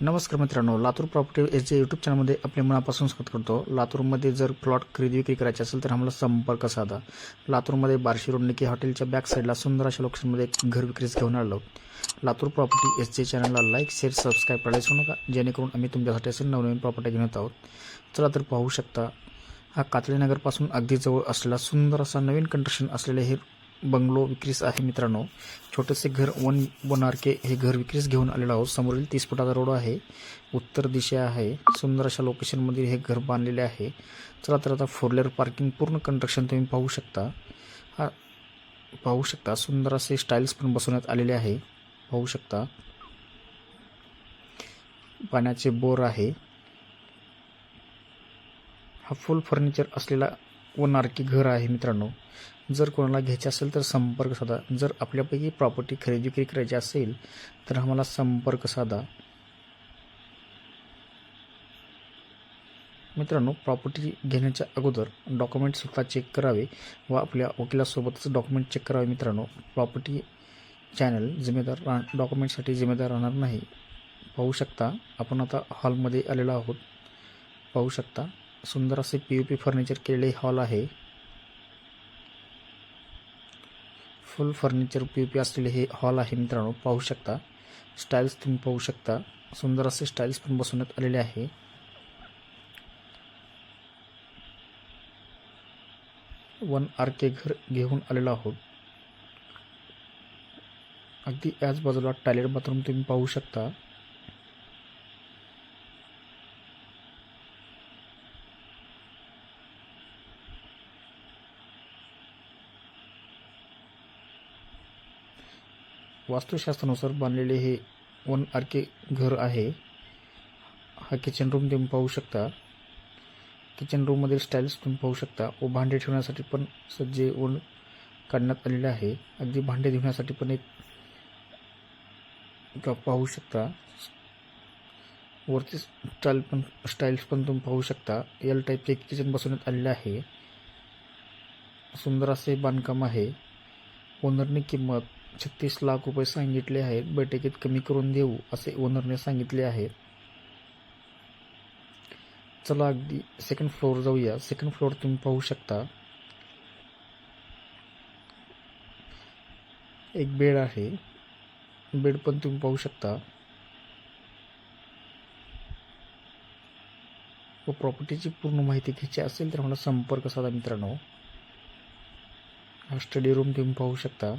नमस्कार मित्रांनो Latur property S J YouTube चॅनलमध्ये आपले मनापासून स्वागत करतो. लातूरमध्ये जर प्लॉट खरेदी विक्री करायचे असेल तर आम्हाला संपर्क साधा. लातूरमध्ये बार्शी रोड निकी हॉटेलच्या बॅक साईडला सुंदर अशा लोकेशनमध्ये एक घर विक्रीस घेऊन आलो. लातूर प्रॉपर्टी एस जे चॅनलला लाईक शेअर सबस्क्राईब करायला विसरू नका. जेणेकरून आम्ही तुमच्यासाठी असेल नवनवीन प्रॉपर्टी घेऊन येत आहोत. चला तर पाहू शकता हा कातळीनगरपासून अगदी जवळ असलेला सुंदर असा नवीन कंस्ट्रक्शन असलेले हे बंगलो विक्रीस आहे मित्रांनो. छोटेसे घर वन वन आर के हे घर विक्रीस घेऊन आलेलो आहोत. समोरील तीस फुटाचा रोड आहे. उत्तर दिशा आहे. सुंदर अशा लोकेशनमध्ये हे घर बांधलेले आहे. चला तर आता फोर व्हीलर पार्किंग पूर्ण कंस्ट्रक्शन तुम्ही पाहू शकता. हा पाहू शकता. सुंदर असे स्टाईल्स पण बसवण्यात आलेले आहे. पाहू शकता. पाण्याचे बोर आहे. हा फुल फर्निचर असलेला व नारकी घर आहे मित्रांनो. जर कोणाला घ्यायचे असेल तर संपर्क साधा. जर आपल्यापैकी प्रॉपर्टी खरेदी विक्री करायची असेल तर आम्हाला संपर्क साधा. मित्रांनो प्रॉपर्टी घेण्याच्या अगोदर डॉक्युमेंट स्वतः चेक करावे व आपल्या वकिलासोबतच डॉक्युमेंट चेक करावे मित्रांनो. प्रॉपर्टी चॅनल जिम्मेदार रा डॉक्युमेंटसाठी जिम्मेदार राहणार नाही. पाहू शकता. आपण आता हॉलमध्ये आलेलो आहोत. पाहू शकता. सुंदर असे पी यू पी फर्निचर केलेले हॉल आहे. Full furniture P U P असलेले हे हॉल आहे मित्रांनो पाहू शकता. स्टाईल्स तुम्ही पाहू शकता. सुंदर असे स्टाईल्स पण बसवण्यात आलेले आहे. वन आर के घर घेऊन आलेलो आहोत. अगदी याच बाजूला टॉयलेट बाथरूम तुम्ही पाहू शकता. वास्तुशास्त्रानुसार बांधलेले हे वन आर के घर आहे. हा किचन रूम तुम्ही पाहू शकता. किचन रूममधील स्टाईल्स तुम्ही पाहू शकता. व भांडे ठेवण्यासाठी पण सज्जे वन काढण्यात आलेले आहे. अगदी भांडे धुण्यासाठी पण एक पाहू शकता. वरती स्टाईल पण स्टाईल्स पण तुम्ही पाहू शकता. एल टाईपचे किचन बसवण्यात आलेले आहे. सुंदर असे बांधकाम आहे. ओनरनी किंमत छत्तीस लाख रुपये सांगितले आहेत. बैठकीत कमी करून देऊ असे ओनरने सांगितले आहे. चला अगदी सेकंड फ्लोअर जाऊया. सेकंड फ्लोअर तुम्ही पाहू शकता. एक बेड आहे. बेड पण तुम्ही पाहू शकता. व प्रॉपर्टीची पूर्ण माहिती घ्यायची असेल तर मला संपर्क साधा मित्रांनो. हा स्टडी रूम तुम्ही पाहू शकता.